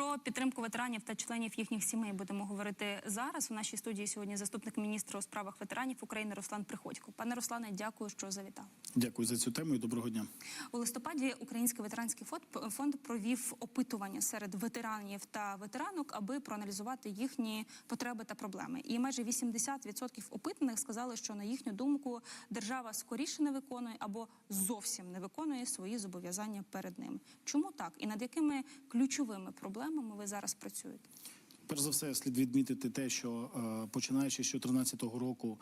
Про підтримку ветеранів та членів їхніх сімей будемо говорити зараз. У нашій студії сьогодні заступник міністра у справах ветеранів України Руслан Приходько. Пане Руслане, дякую, що завітав. Дякую за цю тему і доброго дня. У листопаді Український ветеранський фонд, фонд провів опитування серед ветеранів та ветеранок, аби проаналізувати їхні потреби та проблеми. І майже 80% опитаних сказали, що на їхню думку держава скоріше не виконує або зовсім не виконує свої зобов'язання перед ними. Чому так? І над якими ключовими проблемами ви зараз працюєте? Перш за все, слід відмітити те, що е, починаючи з 2014 року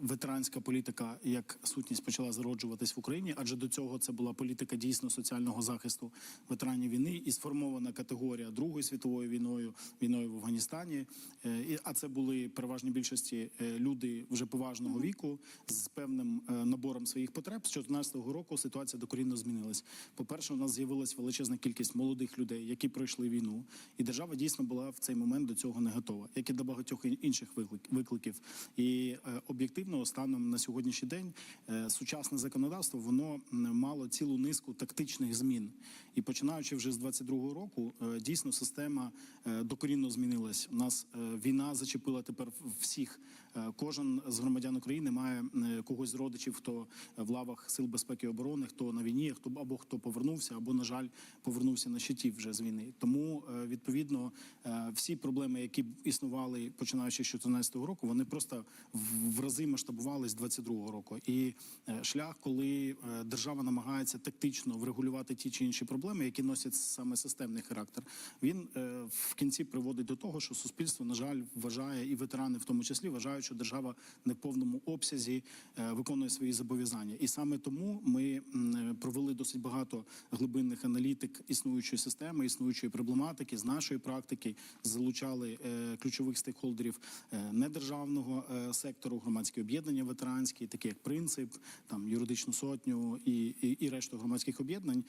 ветеранська політика як сутність почала зароджуватись в Україні, адже до цього це була політика дійсно соціального захисту ветеранів війни і сформована категорія Другою світовою війною, війною в Афганістані. Е, а це були переважній більшості е, люди вже поважного віку з певним е, набором своїх потреб. З 2014 року ситуація докорінно змінилась. По перше, у нас з'явилась величезна кількість молодих людей, які пройшли війну, і держава дійсно була в цей момент до цього не готова, як і до багатьох інших виклик- викликів. І е, об'єктивно, станом на сьогоднішній день, е, сучасне законодавство воно мало цілу низку тактичних змін. І починаючи вже з 22-го року, е, дійсно система е, докорінно змінилась. У нас війна зачепила тепер всіх. Е, Кожен з громадян України має е, когось з родичів, хто в лавах сил безпеки і оборони, хто на війні, хто або хто повернувся, або на жаль повернувся на щиті вже з війни. Тому е, відповідно е, всі проблеми, які існували починаючи з 2014 року, вони просто в- рази масштабувались з 22-го року. І е, шлях, коли е, держава намагається тактично врегулювати ті чи інші проблеми, які носять саме системний характер, він е, в кінці приводить до того, що суспільство, на жаль, вважає і ветерани, в тому числі, вважають, що держава не в повному обсязі е, виконує свої зобов'язання. І саме тому ми е, провели досить багато глибинних аналітик існуючої системи, існуючої проблематики з нашої практики, залучали е, ключових стейкхолдерів недержавного сектору, громадські об'єднання ветеранські, такі як принцип, там юридичну сотню і, і, і решту громадських об'єднань,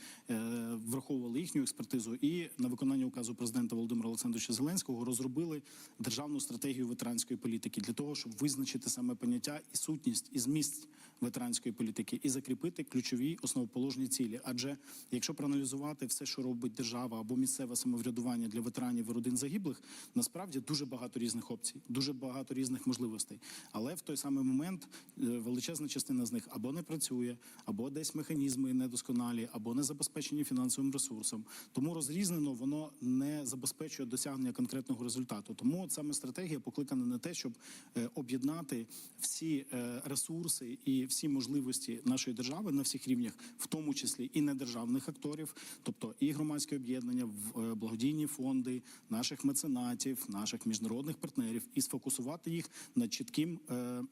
враховували їхню експертизу і на виконання указу президента Володимира Олександровича Зеленського розробили державну стратегію ветеранської політики для того, щоб визначити саме поняття і сутність і зміст ветеранської політики і закріпити ключові основоположні цілі. Адже якщо проаналізувати все, що робить держава або місцеве самоврядування для ветеранів і родин загиблих, насправді дуже багато різних опцій, дуже багато різних можливостей. Але в той самий момент е, величезна частина з них або не працює, або десь механізми недосконалі, або не забезпечені фінансовим ресурсом. Тому розрізнено воно не забезпечує досягнення конкретного результату. Тому саме стратегія покликана на те, щоб е, об'єднати всі е, ресурси і всі можливості нашої держави на всіх рівнях, в тому числі і недержавних акторів, тобто і громадські об'єднання, е, благодійні фонди, наших меценатів, наших міжнародних партнерів, і сфокусувати їх над чітким е, е,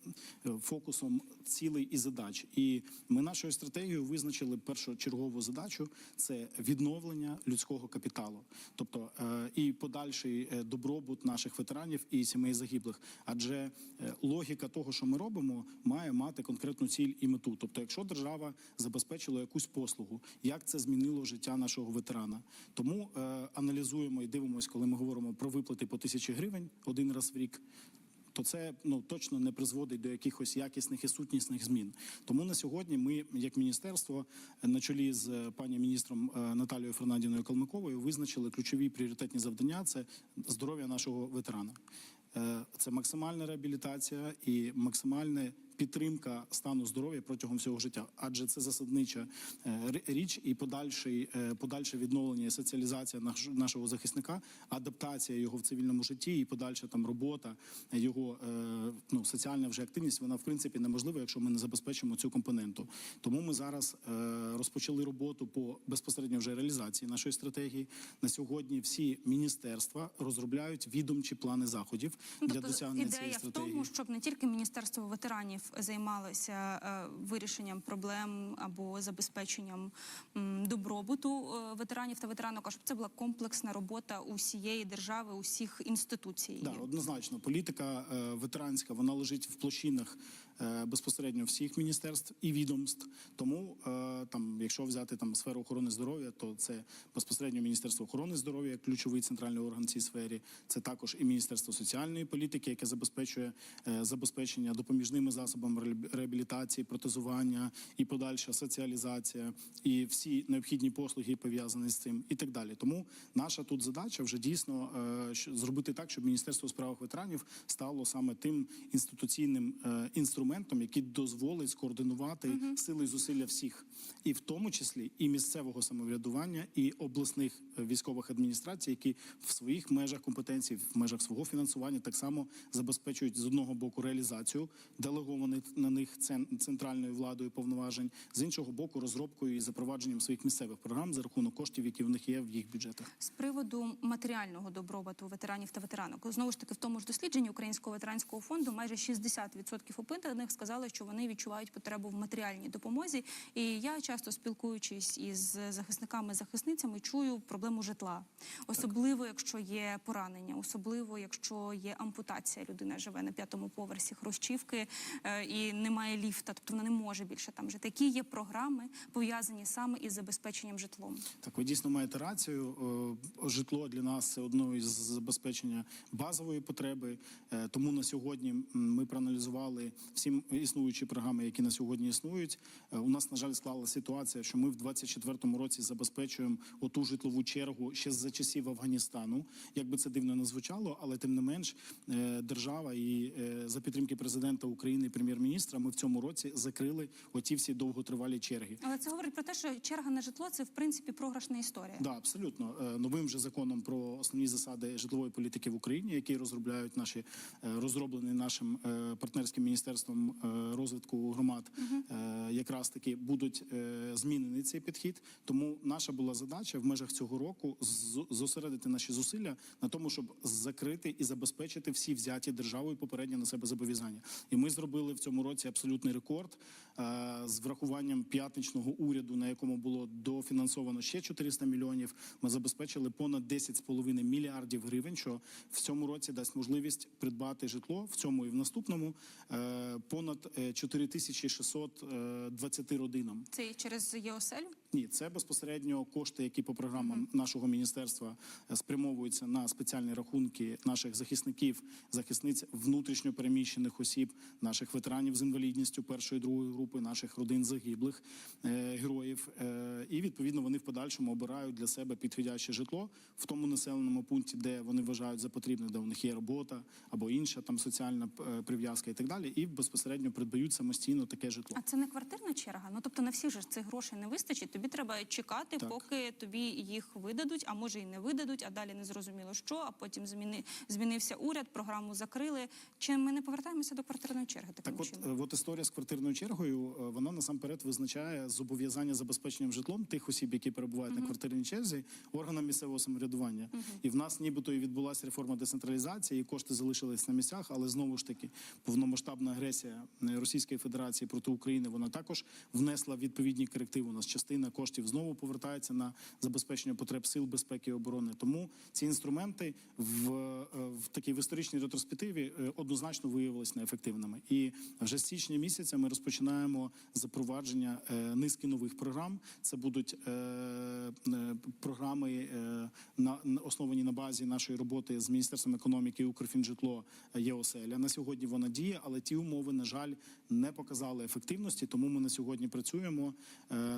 фокусом цілей і задач. І ми нашою стратегією визначили першочергову задачу це відновлення людського капіталу, тобто і подальший добробут наших ветеранів і сімей загиблих. Адже логіка того, що ми робимо, має мати конкретну ціль і мету. Тобто, якщо держава забезпечила якусь послугу, як це змінило життя нашого ветерана? Тому е, аналізуємо і дивимося, коли ми говоримо про виплати по тисячі гривень один раз в рік то це ну точно не призводить до якихось якісних і сутнісних змін. Тому на сьогодні ми, як міністерство, на чолі з е, пані міністром е, Наталією Фернандіною Калмиковою, визначили ключові пріоритетні завдання: це здоров'я нашого ветерана. Е, Це максимальна реабілітація і максимальне підтримка стану здоров'я протягом всього життя, адже це засаднича е, річ і подальший, е, подальше відновлення і соціалізація нашого захисника, адаптація його в цивільному житті і подальша там робота, його е, ну, соціальна вже активність, вона в принципі неможлива, якщо ми не забезпечимо цю компоненту. Тому ми зараз розпочали роботу по безпосередньо вже реалізації нашої стратегії. На сьогодні всі міністерства розробляють відомчі плани заходів Ну, для тобто досягнення цієї ідея в тому, щоб не тільки міністерство ветеранів займалося е, вирішенням проблем або забезпеченням добробуту е, ветеранів та ветеранок, щоб це була комплексна робота усієї держави, усіх інституцій. Да, однозначно, політика е, ветеранська вона лежить в площинах безпосередньо всіх міністерств і відомств. Тому там, якщо взяти там сферу охорони здоров'я, то це безпосередньо Міністерство охорони здоров'я, ключовий центральний орган в цій сфері. Це також і Міністерство соціальної політики, яке забезпечує забезпечення допоміжними засобами засобам реабі- реабілітації, протезування і подальша соціалізація, і всі необхідні послуги пов'язані з цим, і так далі. Тому наша тут задача вже дійсно е, зробити так, щоб міністерство у справах ветеранів стало саме тим інституційним е, інструментом, який дозволить скоординувати сили і зусилля всіх, і в тому числі і місцевого самоврядування, і обласних е, військових адміністрацій, які в своїх межах компетенцій, в межах свого фінансування так само забезпечують з одного боку реалізацію делегованих на них цен- центральною владою повноважень, з іншого боку, розробкою і запровадженням своїх місцевих програм за рахунок коштів, які в них є в їх бюджетах. З приводу матеріального добробуту ветеранів та ветеранок, знову ж таки, в тому ж дослідженні Українського ветеранського фонду майже 60% опитаних сказали, що вони відчувають потребу в матеріальній допомозі. І я часто спілкуючись із захисниками захисницями, чую проблему житла, особливо якщо є поранення, особливо якщо є ампутація. Людина живе на п'ятому поверсі хрущівки е, і немає ліфта, тобто вона не може більше там жити. Які є програми пов'язані саме із забезпеченням житлом? Так, ви дійсно маєте рацію. Е, Житло для нас це одно із забезпечення базової потреби. Е, Тому на сьогодні ми проаналізували всі існуючі програми, які на сьогодні існують. Е, У нас, на жаль, склалася ситуація, що ми в 24-му році забезпечуємо оту житлову чергу ще за часів Афганістану. Як би це дивно не звучало, але тим не менш держава і за підтримки президента України і прем'єр-міністра ми в цьому році закрили оті всі довготривалі черги. Але це говорить про те, що черга на житло це в принципі програшна історія. Да, абсолютно Е, новим же законом про основні засади житлової політики в Україні, який розробляють наші е, розроблений нашим е, партнерським міністерством розвитку громад, якраз таки будуть змінений цей підхід. Тому наша була задача в межах цього року зосередити наші зусилля на тому, щоб закрити і забезпечити всі взяті державою попередньо на себе зобов'язання. І ми зробили в цьому році абсолютний рекорд е, з врахуванням п'ятничного уряду, на якому було дофінансовано ще 400 мільйонів. Ми забезпечили понад 10,5 мільярдів гривень, що в цьому році дасть можливість придбати житло в цьому і в наступному е, понад е, 4620 родинам. Це через ЄОСЕЛю? Ні, це безпосередньо кошти, які по програмам нашого міністерства е, спрямовуються на спеціальні рахунки наших захисників, захисниць внутрішньо переміщених осіб, наших ветеранів з інвалідністю першої другої групи, наших родин загиблих е, героїв. Е, і відповідно вони в подальшому обирають для себе підходяще житло в тому населеному пункті, де вони вважають за потрібне, де у них є робота або інша там соціальна е, прив'язка і так далі, і безпосередньо придбають самостійно таке житло. А це не квартирна черга? Ну тобто на всіх же ж цих грошей не вистачить. Тобі треба чекати, Так. поки тобі їх видадуть, а може і не видадуть, а далі не зрозуміло що. А потім зміни змінився уряд, програму закрили. Чи ми не повертаємося до квартирної черги? Таким Так, от, чином? е, от історія з квартирною чергою, е, вона насамперед визначає зобов'язання забезпеченням житлом тих осіб, які перебувають на квартирній черзі, органам місцевого самоврядування. І в нас нібито і відбулася реформа децентралізації, і кошти залишились на місцях, але знову ж таки повномасштабна агресія е, Російської Федерації проти України вона також внесла відповідні корективи. У нас частина коштів знову повертається на забезпечення потреб сил безпеки і оборони. Тому ці інструменти в, е, в такій в історичній ретроспективі е, однозначно виявилися неефективними. І вже з січня місяця ми розпочинаємо запровадження е, низки нових програм. Це будуть програми на основані на базі нашої роботи з міністерством економіки Укрфінжитло ЄОСЕЛЯ. На сьогодні вона діє, але ті умови, на жаль, не показали ефективності. Тому ми на сьогодні працюємо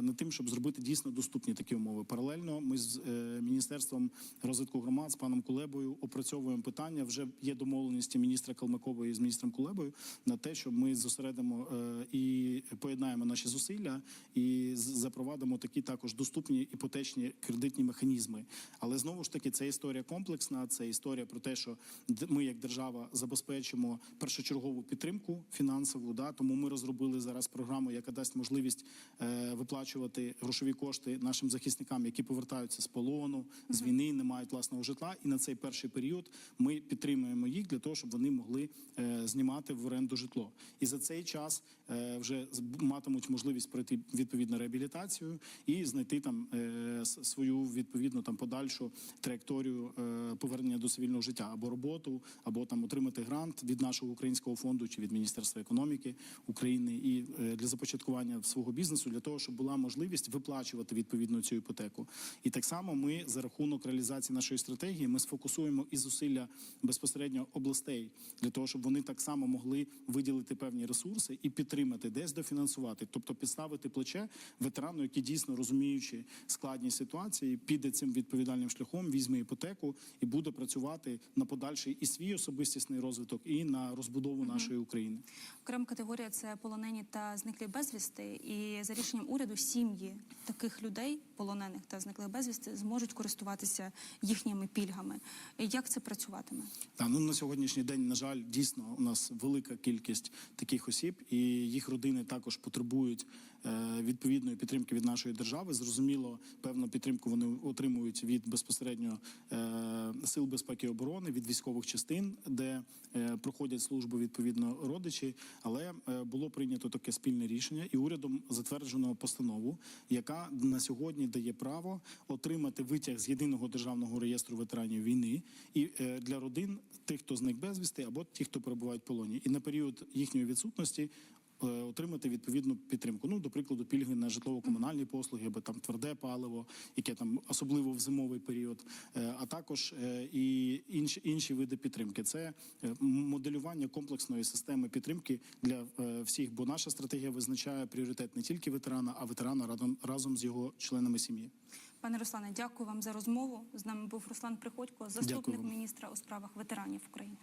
над тим, щоб зробити дійсно доступні такі умови. Паралельно ми з е, міністерством розвитку громад з паном Кулебою опрацьовуємо питання. Вже є домовленості міністра Калмикової з міністром Кулебою на те, щоб ми зосередимо е, і поєднаємо наші зусилля і запровадимо такі також доступні іпотечні кредитні механізми. Але знову ж таки, це історія комплексна. Це історія про те, що ми, як держава, забезпечимо першочергову підтримку фінансову. Да, тому ми розробили зараз програму, яка дасть можливість е, виплачувати грошові кошти нашим захисникам, які повертаються з полону, з війни, не мають власного житла. І на цей перший період ми підтримуємо їх для того, щоб вони могли е, знімати в оренду житло. І за цей час е, вже матимуть можливість пройти відповідну реабілітацію і знайти там е, свою відповідну там подальшу траєкторію повернення до цивільного життя або роботу, або там отримати грант від нашого українського фонду чи від Міністерства економіки України і для започаткування свого бізнесу для того, щоб була можливість виплачувати відповідно цю іпотеку. І так само ми за рахунок реалізації нашої стратегії ми сфокусуємо і зусилля безпосередньо областей для того, щоб вони так само могли виділити певні ресурси і підтримати, десь дофінансувати, тобто підставити плече ветерану, який дійсно розуміючи складність ситуації, піде цим відповідальним шляхом, візьме іпотеку і буде працювати на подальший і свій особистісний розвиток, і на розбудову нашої України. Окрема категорія це полонені та зниклі безвісти. І за рішенням уряду сім'ї таких людей, полонених та зниклих безвісти, зможуть користуватися їхніми пільгами. Як це працюватиме? Та ну на сьогоднішній день, на жаль, дійсно у нас велика кількість таких осіб, і їх родини також потребують е, відповідної підтримки від нашої держави. Зрозуміло, певну підтримку вони отримують від безпосередньо е, сил безпеки і оборони, від військових частин, де е, проходять службу відповідно родичі. Але е, було прийнято таке спільне рішення, і урядом затверджено постанову, яка на сьогодні дає право отримати витяг з єдиного державного реєстру ветеранів війни і е, для родин тих, хто зник безвісти, або ті, хто перебувають в полоні, і на період їхньої відсутності. Е, Отримати відповідну підтримку. Ну, до прикладу, пільги на житлово-комунальні послуги, або там тверде паливо, яке там особливо в зимовий період, е, а також е, і інші інші види підтримки. Це моделювання комплексної системи підтримки для всіх, бо наша стратегія визначає пріоритет не тільки ветерана, а ветерана разом разом з його членами сім'ї. Пане Руслане, дякую вам за розмову. З нами був Руслан Приходько, заступник міністра у справах ветеранів України.